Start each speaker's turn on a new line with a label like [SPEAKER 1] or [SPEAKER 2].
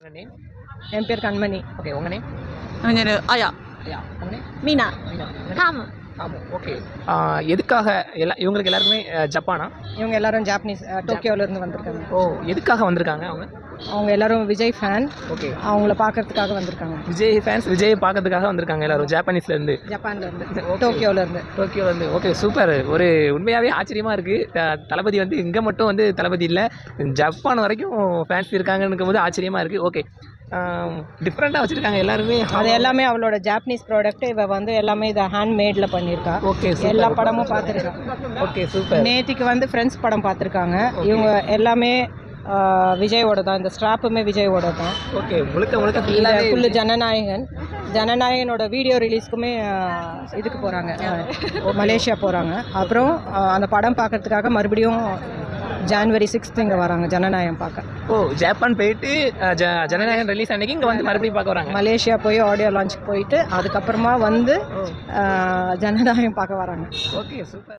[SPEAKER 1] Name
[SPEAKER 2] என் பேர் கண்மணி.
[SPEAKER 1] Okay உங்கள் name
[SPEAKER 2] ஆயா.
[SPEAKER 1] ஐயா உங்கள் நேம்
[SPEAKER 2] மீனா.
[SPEAKER 1] மீனா.
[SPEAKER 2] காம்.
[SPEAKER 1] ஆமாம் ஓகே எதுக்காக எல்லா இவங்களுக்கு எல்லாருக்குமே அஹ், ஜப்பானா?
[SPEAKER 2] இவங்க எல்லாரும் ஜாப்பனீஸ் டோக்கியோல இருந்து வந்திருக்காங்க.
[SPEAKER 1] ஓ எதுக்காக வந்திருக்காங்க அவங்க?
[SPEAKER 2] அவங்க எல்லாரும் விஜய் ஃபேன்
[SPEAKER 1] ஓகே.
[SPEAKER 2] அவங்கள பார்க்கறதுக்காக வந்திருக்காங்க.
[SPEAKER 1] விஜய் ஃபேன்ஸ் விஜய் பார்க்கறதுக்காக வந்திருக்காங்க எல்லாரும் ஜாப்பனீஸ்ல இருந்து.
[SPEAKER 2] ஜப்பான்ல இருந்து டோக்கியோல இருந்து.
[SPEAKER 1] டோக்கியோல இருந்து. ஓகே சூப்பர் ஒரு உண்மையாகவே ஆச்சரியமாக இருக்குது தளபதி வந்து இங்கே மட்டும் வந்து தளபதி இல்லை. ஜப்பான் வரைக்கும் ஃபேன்ஸ் இருக்காங்கன்னு போது ஆச்சரியமாக இருக்குது ஓகே டிஃப்ரெண்ட்டாக வச்சுருக்காங்க எல்லாருமே.
[SPEAKER 2] அது எல்லாமே அவளோட ஜாப்பனீஸ் ப்ராடக்ட் இவ வந்து எல்லாமே இதை ஹேண்ட் மேட்ல பண்ணியிருக்கா
[SPEAKER 1] ஓகே
[SPEAKER 2] எல்லா படமும் பார்த்துருக்கா.
[SPEAKER 1] ஓகே சூப்பர்
[SPEAKER 2] நேத்திக்கு வந்து ஃப்ரெண்ட்ஸ் படம் பார்த்துருக்காங்க. இவங்க எல்லாமே விஜயோட தான் இந்த ஸ்ட்ராப்புமே விஜயோட தான்.
[SPEAKER 1] ஓகே முழுக்க முழுக்க
[SPEAKER 2] இந்த
[SPEAKER 1] ஃபுல்லாகவே
[SPEAKER 2] ஃபுல்லு ஜனநாயகன். ஜனநாயகனோட வீடியோ ரிலீஸ்க்குமே இதுக்கு போகிறாங்க மலேசியா போகிறாங்க அப்புறம் அந்த படம் பார்க்கறதுக்காக மறுபடியும் ஜான்வரி சிக்ஸ்த் இங்கே வராங்க ஜனநாயகம் பார்க்க.
[SPEAKER 1] ஓ ஜப்பான் போயிட்டு ஜனநாயகம் ரிலீஸ் அன்னைக்கு இங்கே வந்து மறுபடியும் பார்க்க வராங்க.
[SPEAKER 2] மலேசியா போய் ஆடியோ லான்ச்சுக்கு போயிட்டு அதுக்கப்புறமா வந்து ஜனநாயகம் பார்க்க வராங்க.
[SPEAKER 1] Okay super